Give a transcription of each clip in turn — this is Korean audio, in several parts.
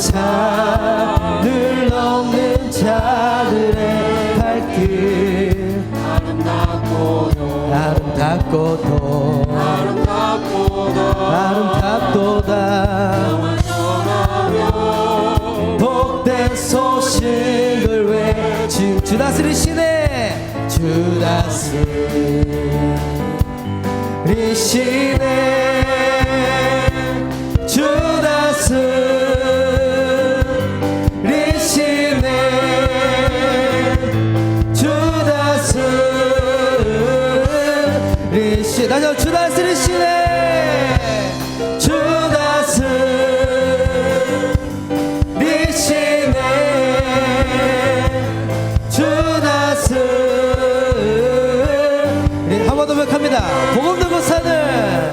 산을 넘는 자들의 발길. 아름답고도. 아름답고도 아름답도다. 복된 소식을 외친 주 다스리시네 주 다스리시네 고백합니다. 복음 들고 산을.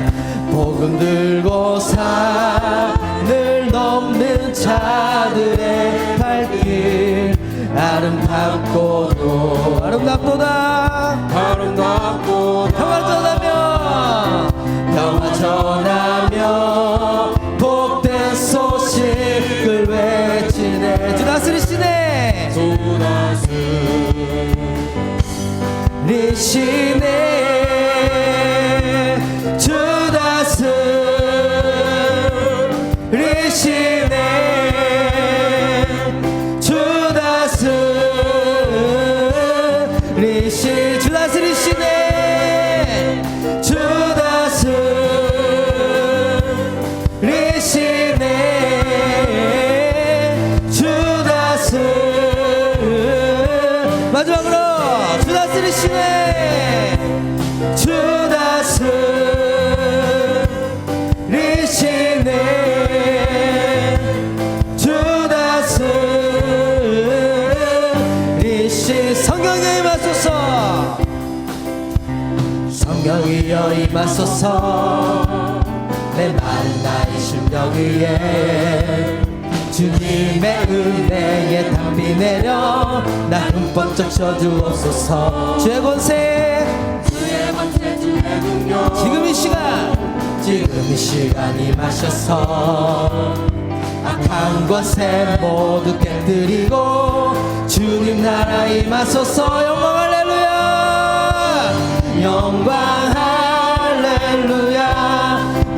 복음 들고 산을 넘는 자들의 발길 아름답고도 아름답도다. 아름답고도 평화 전하며 평화 전하며 복된 소식을 외치네. 주 다스리시네 주 다스 리시네 마지막으로 주 다스리시네 주 다스리시네 주 다스리시 성경에 임하소서. 내 마른 나의 심령 위에 주님의 은혜에 담비 내려 나 흠뻑 적셔주옵소서. 주의 권세. 주의 번째 주의 능력. 지금 이 시간 지금 이 시간 임하셔서 악한 권세 모두 깨뜨리고 주님 나라 임하소서 영광 할렐루야. 영광 할렐루야.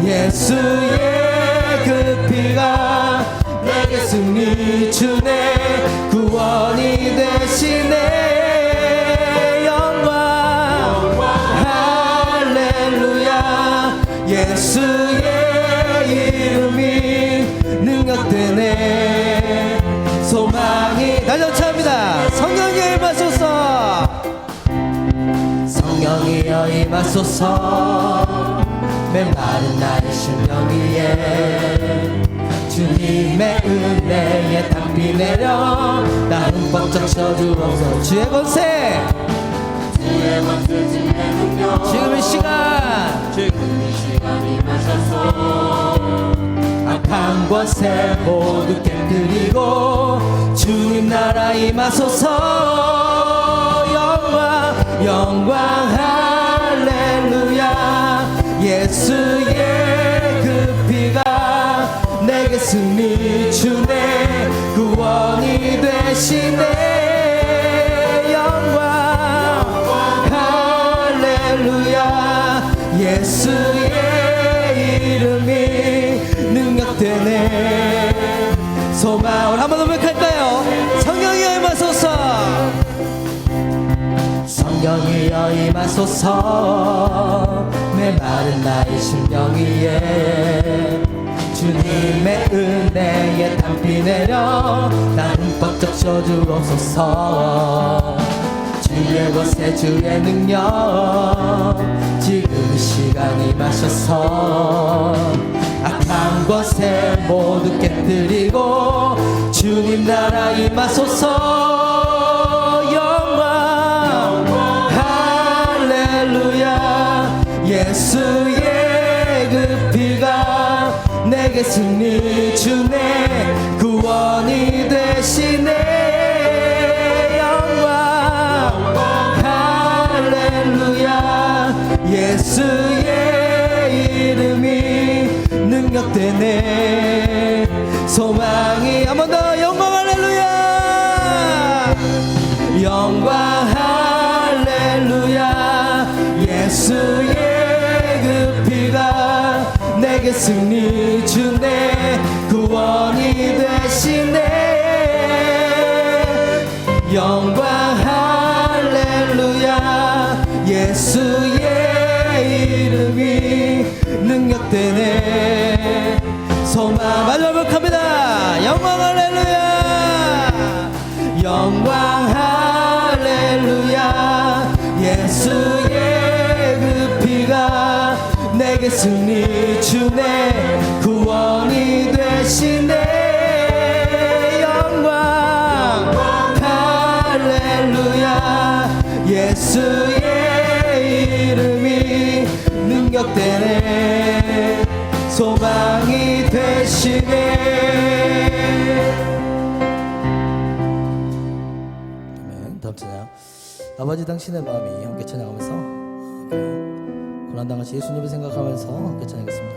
예수의 그 피가 내게 승리 주네. 구원이 되시네. 영광. 할렐루야. 예수의 이름이 능력되네. 소망이 날려차합니다. 성령이 임하소서. 성령이여 임하소서. 메마른 나의 심령 위에 주님의 은혜에 담비 내려 나 흠뻑 적셔주옵소서. 주의 권세. 주의 번째 주의 능력. 지금 이 시간. 지금 이 시간 임하셔서. 악한 권세 모두 깨뜨리고 주님 나라 임하소서. 영광 영광. 할 승리 주네. 구원이 되시네. 영광. 할렐루야. 예수의 이름이 능력되네. 소망을 한번 더 고백할까요? 성령이여 임하소서. 성령이여 임하소서. 내 마른 나의 심령 위에 주님의 은혜에 담비 내려 나 흠뻑 적셔주옵소서. 주의 것에 주의 능력 지금 이 시간 임하셔서 악한 것에 모두 깨뜨리고 주님 주님 나라 임하소서. 영광. 할렐루야. 예수의 내게 승리 주네. 구원이 되시네. 영광. 할렐루야. 예수의 이름이 능력되네. 소망이 한 번 더 영광 할렐루야. 영광 할렐루야. 예수의 그 피가 내게 승리 예수의 이름이 능력되네. 소망 마지막으로 합니다. 영광 할렐루야. 영광 할렐루야. 예수의 그 피가 내게 승리 주네. 구원이 되시네 능력되네 소망이 되시네 아멘. 다음 찬양. 아버지 당신의 마음이 함께 찬양하면서 고난당하신 예수님을 생각하면서 함께 찬양하겠습니다.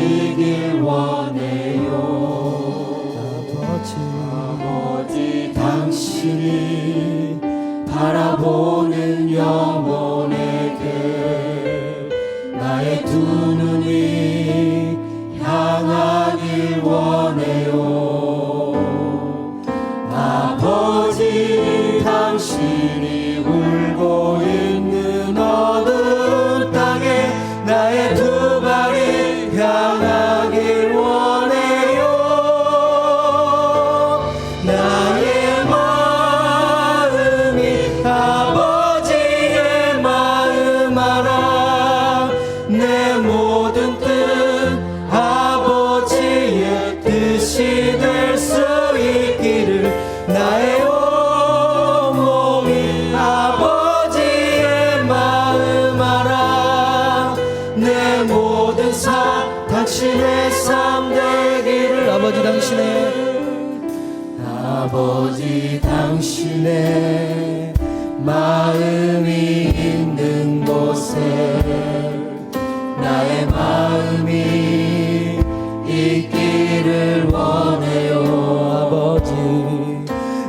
바라보는 영 마음이 있는 곳에 나의 마음이 있기를 원해요 아버지.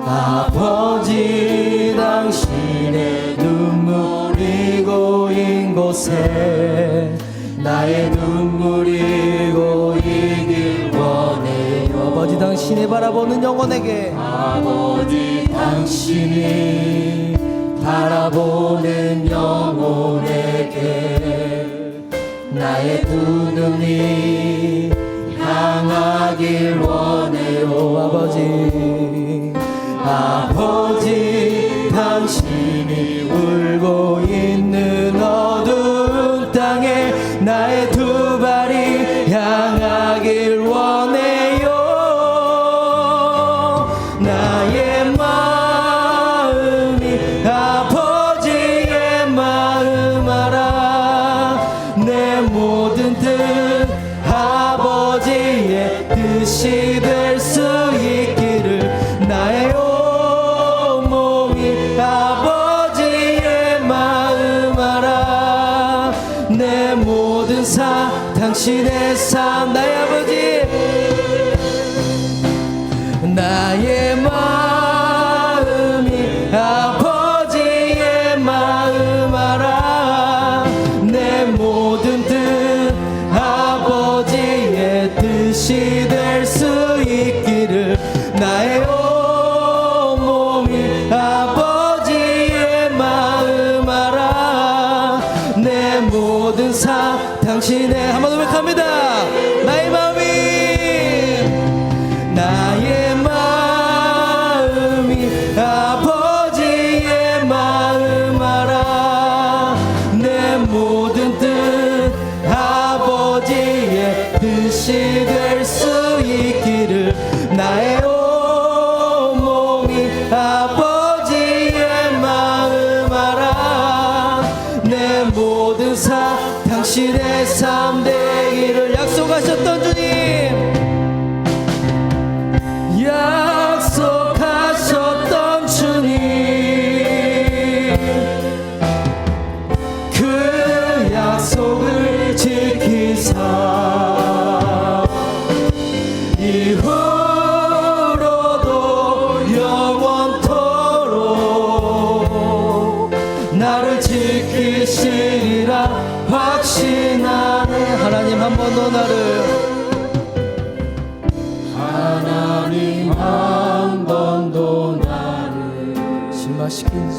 아버지 당신의 눈물이 고인 곳에 나의 눈물이 고이길 원해요. 아버지 당신이 바라보는 영혼에게. 아버지 당신이 바라보는 영혼에게 나의 두 눈이 향하길 원해요 아버지. 아버지 see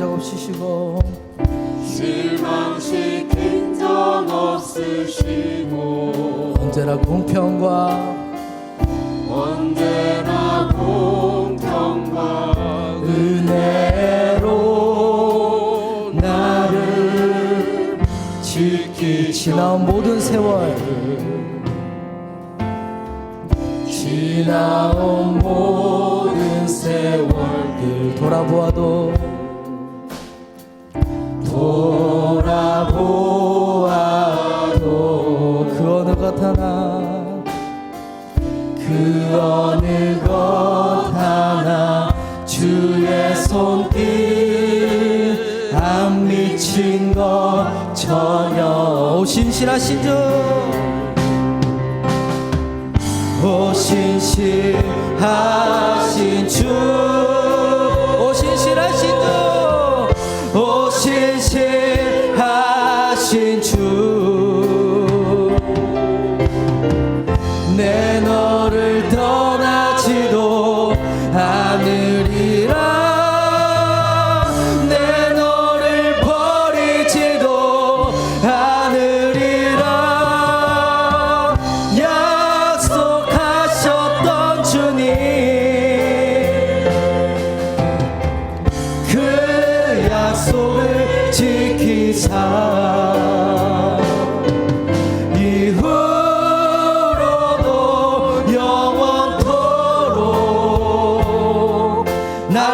없으시고 실망시킨 적 없으시고 언제나 공평과 언제나 공평과 은혜로 나를 지키 지나온 모든 세월. 지나온 모든 세월들 돌아보아도 돌아보아도 그 어느 것 하나 그 어느 것 하나 주의 손길 안 미친 것 전혀 오 신실하신 주. 오 신실하신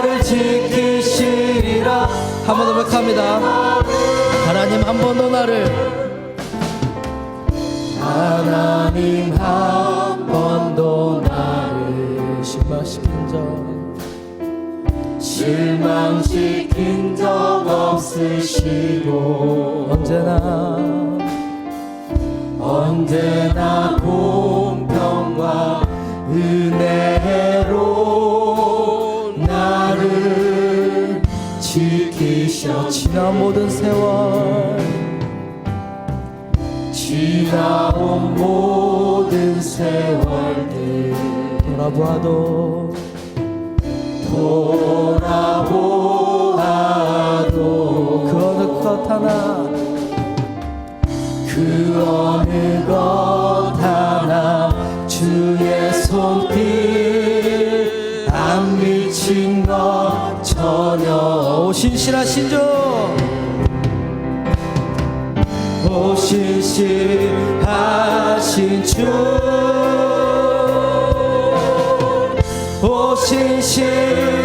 나를 지키시리라. 한 번더 고백합니다. 하나님 한 번 더 나를. 하나님 한 번 더 나를 실망시킨 적 실망시킨 적 없으시고. 언제나. 언제나 세월들. 돌아보아도 돌아보아도 그 어느 것 하나 그 어느 것 하나 주의 손길 안 미친 것 전혀 오 신실하신 주 오 신실 하신 주 오 신실하신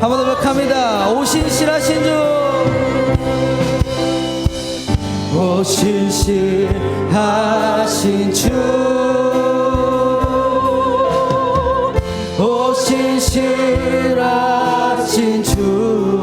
한 번 더 뵙합니다. 오신실하신 주. 오신실하신 주. 오신실하신 주.